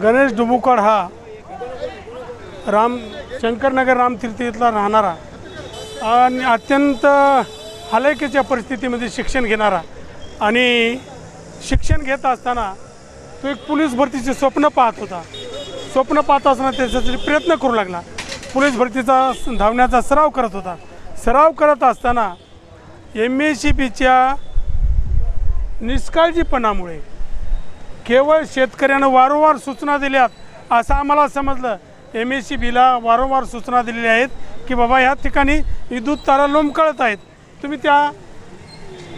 गणेश डुबुकड हा राम शंकरनगर रामतीर्थ इथला राहणारा आणि अत्यंत हलाखीच्या परिस्थितीमध्ये शिक्षण घेणारा आणि शिक्षण घेत असताना तो एक पोलीस भरतीचे स्वप्न पाहत होता. स्वप्न पाहत असताना त्याच्यासाठी प्रयत्न करू लागला. पोलीस भरतीचा धावण्याचा सराव करत होता. सराव करत असताना एम एस सी पीच्या निष्काळजीपणामुळे केवळ शेतकऱ्यानं वारंवार सूचना दिल्यात असं आम्हाला समजलं. एम एस सी बीला वारंवार सूचना दिलेल्या आहेत की बाबा ह्या ठिकाणी विद्युत तारा लोंबकळत आहेत. तुम्ही त्या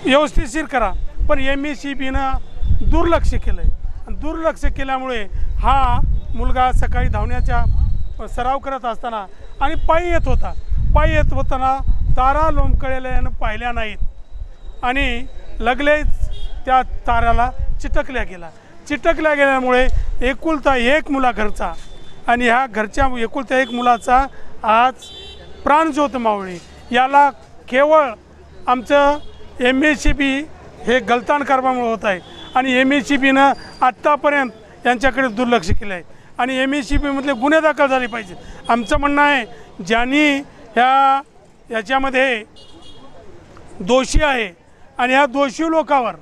व्यवस्थितशीर करा. पण एम एस सी बीनं दुर्लक्ष केलं आहे दुर्लक्ष केल्यामुळे हा मुलगा सकाळी धावण्याच्या सराव करत असताना आणि पायी येत होता. पायी येत होताना तारा लोंबकळलेल्या पाहिल्या नाहीत. आणि लगलेच त्या ताराला चिटकल्या गेला चिटकल्या गेल्यामुळे एकुलता एक मुला घरचा आणि ह्या घरच्या एकुलत्या एक मुलाचा आज प्राणज्योत मावळी. याला केवळ आमचं एम एस सी बी हे गलतान कारभामुळे होत आहे आणि एम एस सी बीनं आत्तापर्यंत यांच्याकडे दुर्लक्ष केलं आहे आणि एम एस सी बीमधले गुन्हे दाखल झाले पाहिजे आमचं म्हणणं आहे ज्यांनी ह्या याच्यामध्ये दोषी आहे आणि ह्या दोषी लोकावर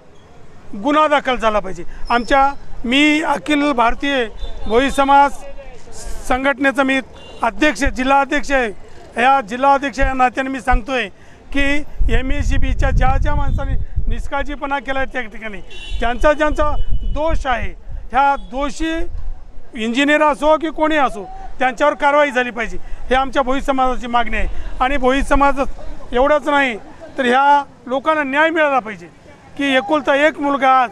गुन्हा दाखल झाला पाहिजे. आमच्या मी अखिल भारतीय भोई समाज संघटनेचं मी अध्यक्ष जिल्हा अध्यक्ष आहे. या जिल्हा अध्यक्ष या नात्याने मी सांगतो आहे की एम एस सी बीच्या ज्या ज्या माणसाने निष्काळजीपणा केला आहे त्या ठिकाणी त्यांचा ज्यांचा दोष आहे ह्या दोषी इंजिनियर असो की कोणी असो त्यांच्यावर कारवाई झाली पाहिजे. हे आमच्या भोई समाजाची मागणी आहे. आणि भोई समाज एवढंच नाही तर ह्या लोकांना न्याय मिळाला पाहिजे. की एकुलता एक मुलगा आज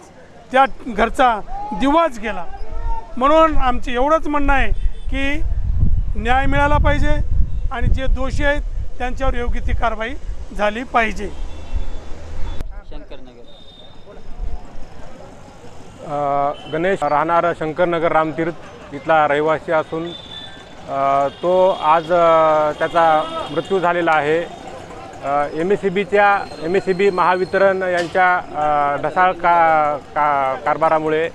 त्या घरचा दिवाच गेला. म्हणून आमचं एवढंच म्हणणं आहे की न्याय मिळाला पाहिजे आणि जे दोषी आहेत त्यांच्यावर योग्य ती कारवाई झाली पाहिजे. शंकरनगर. गणेश राहणार शंकरनगर रामतीर्थ इथला रहिवासी असून तो आज त्याचा मृत्यू झालेला आहे. एम एस सी बीच्या M S C B Mahavitaran यांच्या ढसाळ का का कारभारामुळे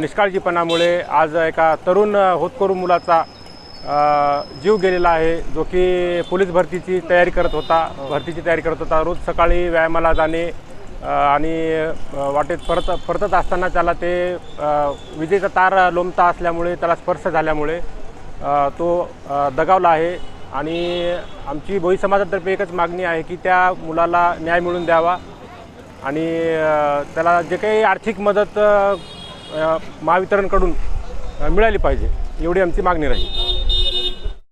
निष्काळजीपणामुळे आज एका तरुण होतकरू मुलाचा जीव गेलेला आहे जो की पोलीस भरतीची तयारी करत होता भरतीची तयारी करत होता. रोज सकाळी व्यायामाला जाणे आणि वाटेत परत परतत असताना त्याला ते विजेचा तार लोंबता असल्यामुळे त्याला स्पर्श झाल्यामुळे तो दगावला आहे. आणि आमची भोई समाजातर्फे एकच मागणी आहे की त्या मुलाला न्याय मिळून द्यावा. आणि त्याला जे काही आर्थिक मदत महावितरणकडून मिळाली पाहिजे एवढी आमची मागणी राहील.